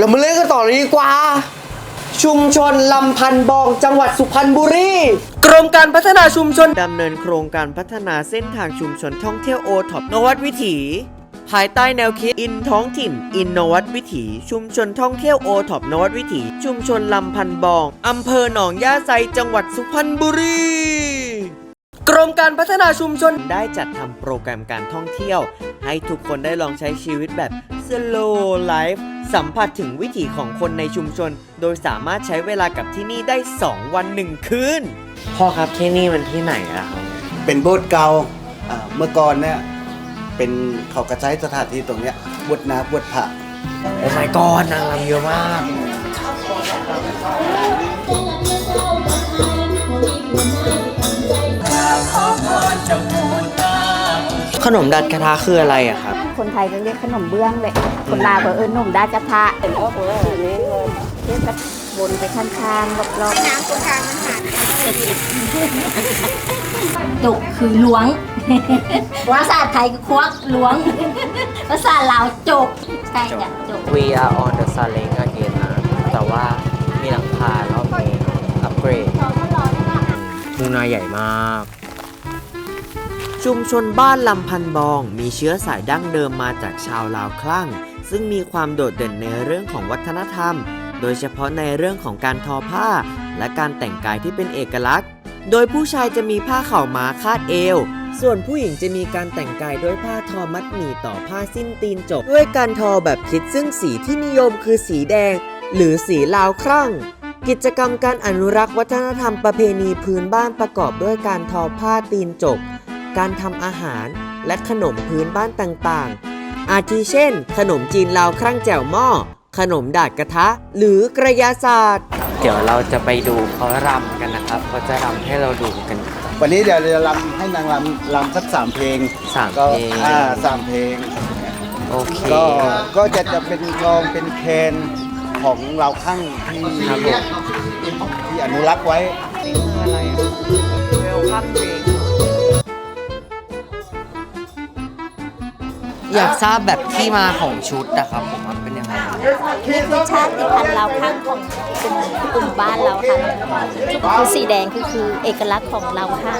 เรามาเล่นกันต่อเลยดีกว่า ชุมชนลำพันบองจังหวัดสุพรรณบุรีกรมการพัฒนาชุมชนดำเนินโครงการพัฒนาเส้นทางชุมชนท่องเที่ยวโอท็อปนวัดวิถี ภายใต้แนวคิดอินท้องถิ่น อินนวัดวิถี ชุมชนท่องเที่ยวโอท็อปนวัดวิถี ชุมชนลำพันบองอำเภอหนองย่าไซจังหวัดสุพรรณบุรีกรมการพัฒนาชุมชนได้จัดทำโปรแกรมการท่องเที่ยว ให้ทุกคนได้ลองใช้ชีวิตแบบ slow life สัมผัสถึงวิถีของคนในชุมชน โดยสามารถใช้เวลากับที่นี่ได้ 2 วัน1คืนพ่อครับที่นี่มันที่ไหนอะครับ เป็นโบสถ์เก่าอ่าเมื่อก่อนเนี่ยเป็นเขากระใช้สถานที่ตรงเนี้ยบวชนาบวชพระโอ้ my god นางรำเยอะมาก ขนมดัดกระทะคืออะไรอะครับ คนไทยก็เรียกขนมเบื้องเลย คนลาวก็เออหนุ่มได้กระทะเป็นพวกเออนี่เลยเรียกกระวนไปข้างๆรอบๆน้ำตรงกลางมันหาจุกคือล้วงภาษาไทยคือควักล้วงภาษาลาวจกใช่จ้ะจก We are on the s a l e n again นะแต่ว่ามีหลังคารอบนี้อัปเกรดทุ่งนาใหญ่มาก ชุมชนบ้านลำพันบอง มีเชื้อสายดั้งเดิมมาจากชาวลาวคลั่ง ซึ่งมีความโดดเด่นในเรื่องของวัฒนธรรม โดยเฉพาะในเรื่องของการทอผ้า และการแต่งกายที่เป็นเอกลักษณ์ โดยผู้ชายจะมีผ้าเข่าม้าคาดเอว ส่วนผู้หญิงจะมีการแต่งกายด้วยผ้าทอมัดหมี่ต่อผ้าสิ้นตีนจบ ด้วยการทอแบบคิดซึ่งสีที่นิยมคือสีแดง หรือสีลาวครั่งกิจกรรมการอนุรักษ์วัฒนธรรมประเพณีพื้นบ้านประกอบด้วยการทอผ้าตีนจบ การทำอาหารและขนมพื้นบ้านต่างๆ อาทิเช่น ขนมจีนลาวครั่งแจ่วหม้อ ขนมดาดกระทะ หรือกระยาศาสตร์ เดี๋ยวเราจะไปดูเขารำกันนะครับเขาจะรำให้เราดูกันวันนี้เดี๋ยวจะรำให้นางรำรำสักสามเพลงสามก็เพลงอ่าสามเพลง โอเคก็ก็จะจะเป็นกลองเป็นแคนของเราข้างที่ครับผมที่อนุรักษ์ไว้ อยากทราบแบบที่มาของชุดนะครับผมว่าเป็น นี่คือชาติพันธุ์ลาวข้างของกลุ่มกลุ่มบ้านเราค่ะคือสีแดงคือคือเอกลักษณ์ของเราค่ะ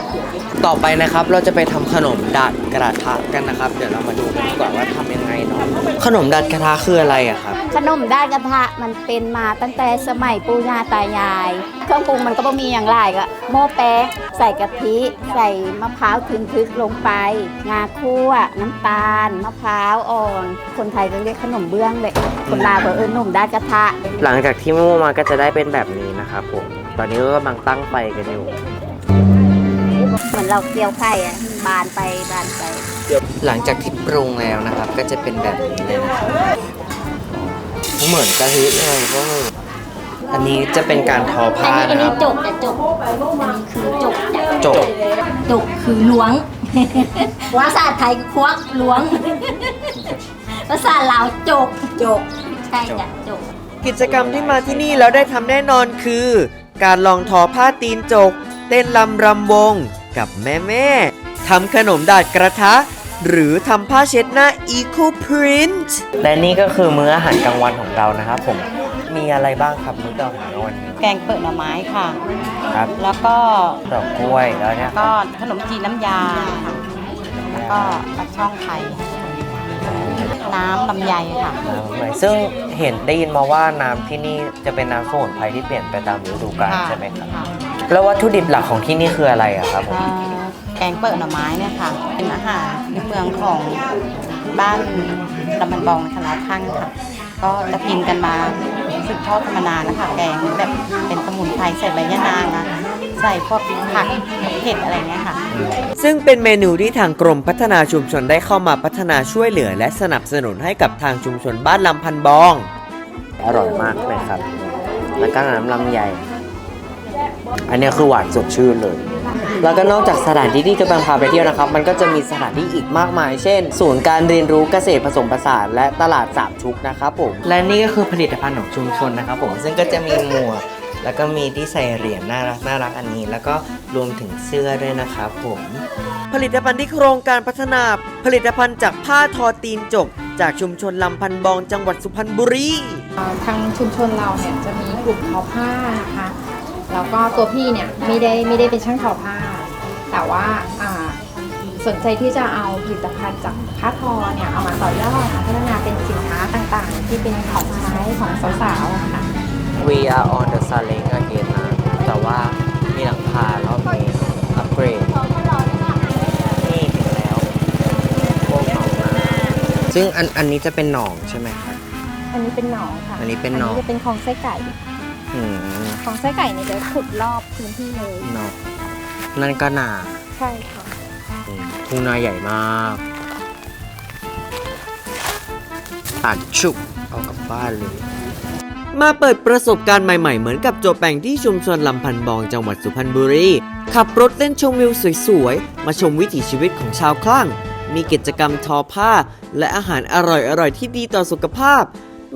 ต่อไปนะครับเราจะไปทำขนมดัดกระทะกันนะครับ เดี๋ยวเรามาดูกันดีกว่าว่าทำยังไงเนาะขนมดัดกระทะคืออะไรอะครับขนมด้านกระทะมันเป็นมาตั้งแต่สมัยปู่ย่าตายาย เครื่องปรุงมันก็บ่มีอย่างไรก็หม้อแป้งใส่กะทิ ใส่มะพร้าวทึนทึกลงไป งาคั่ว น้ำตาล มะพร้าวอ่อน คนไทยก็เรียกขนมเบื้องเลยคนลาวก็เออหนุ่มด้านกระทะ หลังจากที่มู่มาก็จะได้เป็นแบบนี้นะครับผม ตอนนี้ก็กำลังตั้งไฟกันอยู่ เหมือนเราเกี๊ยวไข่อะบานไปบานไป หลังจากที่ปรุงแล้วนะครับ ก็จะเป็นแบบนี้เลยนะครับเหมือนกะทิเลยก็อันนี้จะเป็นการทออันผ้านี้อันนะคนี้รับ จกจะจกอันนี้คือจกจ้ะจบจกคือล้วง ภาษาไทยคือควักล้วง ภาษาลาวจกจก ใช่จ้ะจกกิจกรรมที่มาที่นี่แล้วได้ทำแน่นอนคือ การลองทอผ้าตีนจก เต้นลำรำวง กับแม่แม่ๆทำขนมดาดกระทะ หรือทำผ้าเช็ดหน้า Eco Print และนี่ก็คือมื้ออาหารกลางวันของเรานะครับผมมีอะไรบ้างครับมื้อกลางวันวันนี้แกงเปิดหน่อไม้ค่ะ ครับแล้วก็ดอกกล้วยแล้วเนี่ยก็ขนมจีนน้ำยาค่ะแล้วก็ปลาช่องไข่ น้ำลำไยค่ะ น้ำใหม่ซึ่งเห็นได้ยินมาว่าน้ำที่นี่จะเป็นน้ำสมุนไพรที่เปลี่ยนไปตามฤดูกาลค่ะใช่ไหมครับ ค่ะแล้ววัตถุดิบหลักของที่นี่คืออะไรอะครับผม เอ่อแกงเปิดหน่อไม้เนี่ยค่ะ เป็นอาหารในเมืองของบ้านลำบันบองในคณะข้างค่ะ ก็จะพิมพ์กันมาสืบทอดกันมานานนะคะ แกงแบบเป็นสมุนไพรใส่ใบยะนางนะ ใส่พวกผักเผ็ดอะไรเงี้ยค่ะ ซึ่งเป็นเมนูที่ทางกรมพัฒนาชุมชนได้เข้ามาพัฒนาช่วยเหลือ และสนับสนุนให้กับทางชุมชนบ้านลำพันบอง อร่อยมากเลยครับ แล้วก็น้ำลำไยอันนี้คือหวานสดชื่นเลย แล้วก็นอกจากสถานที่ที่จะพาไปเที่ยวนะครับ มันก็จะมีสถานที่อีกมากมาย เช่น ศูนย์การเรียนรู้เกษตรผสมผสานและตลาดสามชุกนะครับผม และนี่ก็คือผลิตภัณฑ์ของชุมชนนะครับผม ซึ่งก็จะมีหมวก แล้วก็มีที่ใส่เหรียญน่ารักน่ารักอันนี้ แล้วก็รวมถึงเสื้อด้วยนะครับผม ผลิตภัณฑ์ที่โครงการพัฒนาผลิตภัณฑ์จากผ้าทอตีนจก จากชุมชนลำพันบองจังหวัดสุพรรณบุรีอ่าทางชุมชนเราเนี่ยจะมีกลุ่มทอผ้านะคะ แล้วก็ตัวพี่เนี่ยไม่ได้ไม่ได้เป็นช่างทอผ้า แต่ว่าอ่าสนใจที่จะเอาผลิตภัณฑ์จากผ้าทอเนี่ยเอามาต่อยอดพัฒนาเป็นสินค้าต่างๆ ที่เป็นของใช้ของสาวๆอะค่ะ We are on the s a l e n again นะ แต่ว่ามีหลังคารอบนี้อัปเกรดนี่ถึงแล้วพวกหนองนาซึ่งอันอันนี้จะเป็นหนองใช่ไหมครับอันนี้เป็นหนองค่ะอันนี้เป็นหนองจะเป็นของไส้ไก่อืมของไส้ไก่เนี่ยจะขุดรอบพื้นที่เลยหนองนั่นก็นาใช่ค่ะอืมทุ่งนาใหญ่มากตัดชุบเอากลับบ้านเลย มาเปิดประสบการณ์ใหม่ๆ เหมือนกับโจแปงที่ชุมชนลำพันบองจังหวัดสุพรรณบุรี ขับรถเล่นชมวิวสวยๆ มาชมวิถีชีวิตของชาวคลั่ง มีกิจกรรมทอผ้า และอาหารอร่อยๆ ที่ดีต่อสุขภาพ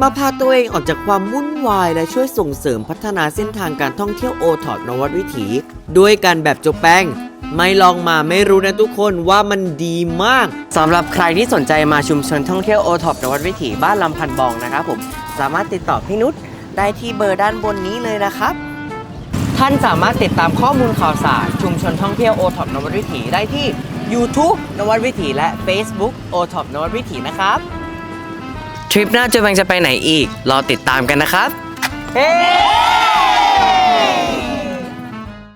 มาพาตัวเองออกจากความวุ่นวาย และช่วยส่งเสริมพัฒนาเส้นทางการท่องเที่ยวโอทอปนวัดวิถี ด้วยการแบบโจแปง ไม่ลองมาไม่รู้นะทุกคนว่ามันดีมากสำหรับใครที่สนใจมาชุมชนท่องเที่ยวโอท็อปนวัดวิถีบ้านลำพันบองนะครับผมสามารถติดต่อพี่นุชได้ที่เบอร์ด้านบนนี้เลยนะครับ ท่านสามารถติดตามข้อมูลข่าวสารชุมชนท่องเที่ยวโอท็อปนวัดวิถีได้ที่ YouTube นวัดวิถีและ Facebook โอท็อปนวัดวิถีนะครับ ทริปหน้าเจะแบงจะไปไหนอีก รอติดตามกันนะครับ เฮ้